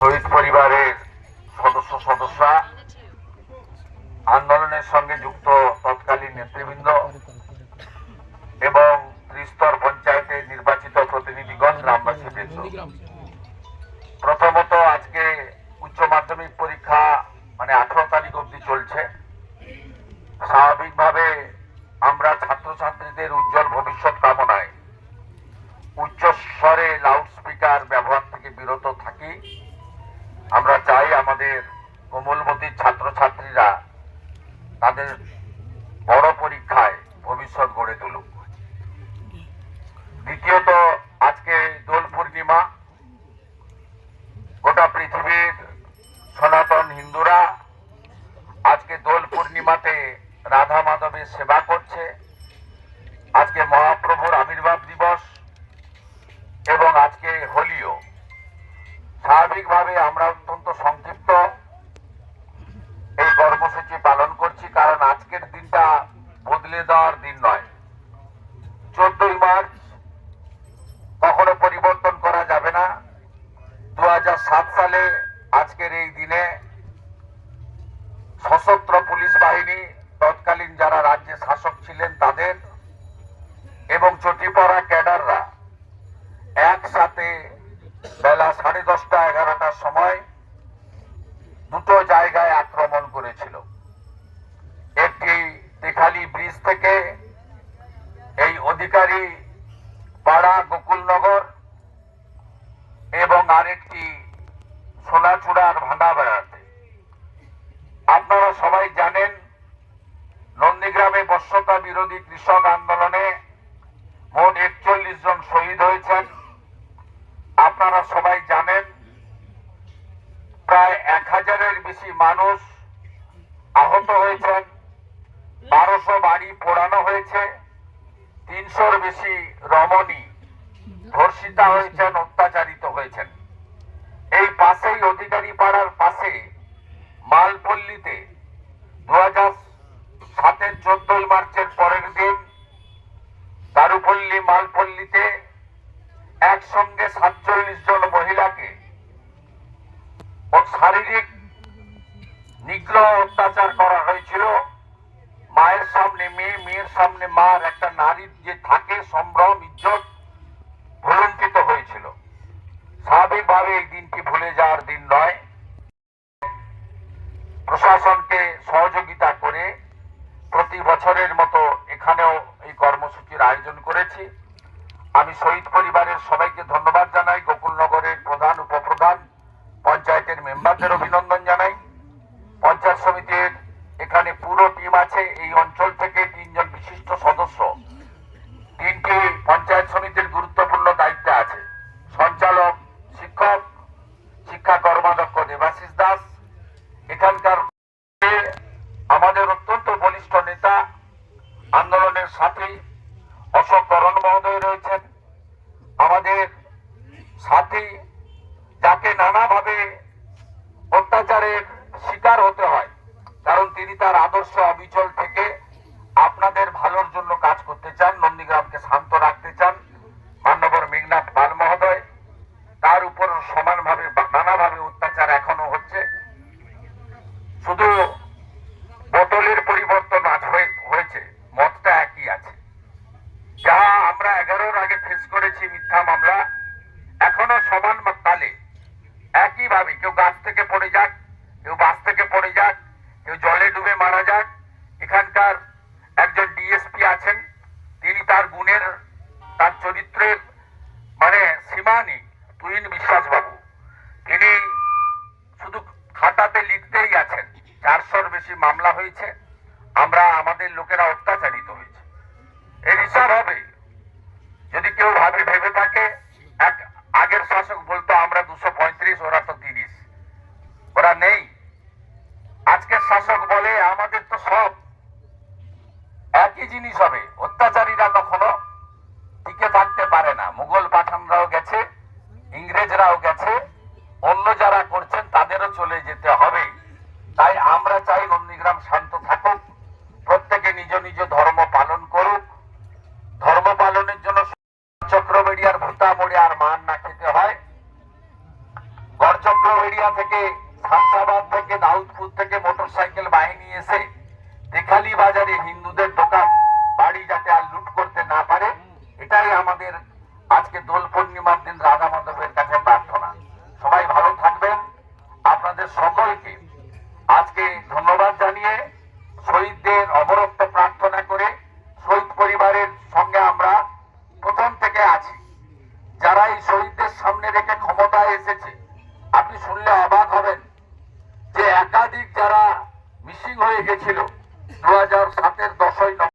শহীদ পরিবারের সদস্য সদস্যরা আন্দোলনের সঙ্গে যুক্ত তৎকালীন নেতৃবৃন্দ এবং ত্রিস্তর পঞ্চায়েতের নির্বাচিত প্রতিনিধিগণ গ্রামবাসী বৃন্দ ছাত্রছাত্রীদের উজ্জ্বল ভবিষ্যৎ কামনায়। উচ্চ স্বরে লাউড স্পিকার ব্যবহার থেকে বিরত থাকি। আমরা চাই আমাদের কোমলমতির ছাত্রছাত্রীরা তাদের বড় পরীক্ষায় ভবিষ্যৎ গড়ে তুলুক। দ্বিতীয়ত, আজকে দোল পূর্ণিমা। গোটা পৃথিবীর সনাতন হিন্দুরা আজকে দোল পূর্ণিমাতে রাধা মাধবের সেবা করছে। আজকে মহাপ্রভুর আবির্ভাব দিবস এবং আজকে হোলিও। স্বাভাবিকভাবে আমরা অত্যন্ত সংক্ষিপ্ত এই কর্মসূচি পালন করছি, কারণ আজকের দিনটা বদলে দেওয়ার দিন নয়। চোদ্দই মার্চ কখনো পরিবর্তন করা যাবে না। দু হাজার সাত সালে আজকের এই দিনে সশস্ত্র পুলিশ বাহিনী তৎকালীন যারা রাজ্যে শাসক ছিলেন তাদের এবং চটিপড়া ক্যাডাররা একসাথে বেলা সাড়ে দশটা, এগারোটার সময় দুটো জায়গায় আক্রমণ করেছিল। একটি তেখালি ব্রিজ থেকে এই অধিকারী পাড়া গোকুলনগর এবং আরেকটি সোনাচূড়ার ভান্ডা বেড়াতে আপনারা সবাই জানেন, নন্দীগ্রামে বর্ষতা বিরোধী কৃষক আন্দোলনে মোট একচল্লিশ জন শহীদ হয়েছেন আপনারা সবাই জানেন, প্রায় এক হাজারের বেশি মানুষ আহত হয়েছেন, বারোশো বাড়ি পোড়ানো হয়েছে, তিনশোর বেশি রমণী ধর্ষিতা হয়েছেন, অত্যাচারিত হয়েছেন। এই পাশেই অধিকারী পাড়ার পাশে মালপল্লীতে দু হাজার সাতের চোদ্দই মার্চের শারীরিক নিগ্রহ অত্যাচার করা হয়েছিল। মায়ের সামনে মেয়ে, মেয়ের সামনে মার একটা নারীর যে থাকে, সম্ভ্রম, ইজ্জত ভুলুণ্ঠিত হয়েছিল। স্বাভাবিকভাবে এই দিনটি ভুলে যাওয়ার দিন নয়। প্রশাসনকে সহযোগিতা করে প্রতি বছরের মতো এখানেও এই কর্মসূচির আয়োজন করেছি। আমি শহীদ পরিবারের সবাইকে ধন্যবাদ জানাই। গোকুলনগরের প্রধান, উপপ্রধান পঞ্চায়েতের মেম্বারদের অভিনন্দন জানাই। পঞ্চায়েত সমিতির এখানে পুরো টিম আছে, এই অঞ্চল থেকে তিনজন বিশিষ্ট সদস্য। তিনটি পঞ্চায়েত সমিতির গুরুত্বপূর্ণ দায়িত্বে আছে। সঞ্চালক, শিক্ষক, শিক্ষা কর্মাধ্যক্ষ দেবাশিস দাস। এখানকার আমাদের অত্যন্ত বলিষ্ঠ নেতা, আন্দোলনের সাথে অশোক করণ মহোদয় রয়েছেন। আমাদের সাথী যাকে নানাভাবে অত্যাচারের শিকার হতে হয়। কারণ তিনি তার আদর্শ অবিচল থেকে আপনাদের ভালোর জন্য কাজ করতে চান, নন্দীগ্রামকে শান্ত রাখতে চান। মান্যবর মেঘনাথ পাল মহোদয়, তার উপর সমানভাবে নানাভাবে অত্যাচার এখনও হচ্ছে। শুধু বোতলের পরিবর্তন আজ হয়ে- হয়েছে মতটা একই আছে যা আমরা এগারোর আগে ফেস করেছি মিথ্যা মামলা এখনও সমান তালে একইভাবে কেউ গাছ থেকে পড়ে যাক কেউ বাস থেকে পড়ে যাক কেউ জলে ডুবে মারা যাক এখানকার একজন ডিএসপি আছেন তিনি তার গুণের তার চরিত্রের মানে সীমা নেই তুহিন বিশ্বাস বাবু তিনি শুধু খাতাতে লিখতেই আছেন চারশোর বেশি মামলা হয়েছে, আমরা আমাদের লোকেরা অত্যাচারিত হয়েছে। এর হিসাব হবে, যদি কেউ ভাবে ভেবে থাকে, এক আগের শাসক বলতো, আমরা দুশো পঁয়ত্রিশ, ওরা তো তিরিশ। ওরা নেই। আজকের শাসক বলে, আমাদের তো সব একই জিনিস হবে। অত্যাচারীরা কখনো টিকে থাকতে পারে না। মুঘল পাঠানরাও গেছে, ইংরেজরাও গেছে, অন্য যারা করছেন, তাদেরও চলে যেতে আর মান না খেতে হয়। গড়চক্র এরিয়া থেকে, শামসাবাদ থেকে, দাউদপুর থেকে মোটর সাইকেল বাহিনী এসে দেখালি বাজারে হিন্দুদের দোকান, বাড়ি যাতে আর লুট করতে না পারে, এটাই আমাদের আজকে দোল পূর্ণিমার দিন রাধা মাধবের কাছে প্রার্থনা। সবাই ভালো থাকবেন। আপনাদের সকলকে সামনে রেখে ক্ষমতায় এসেছে।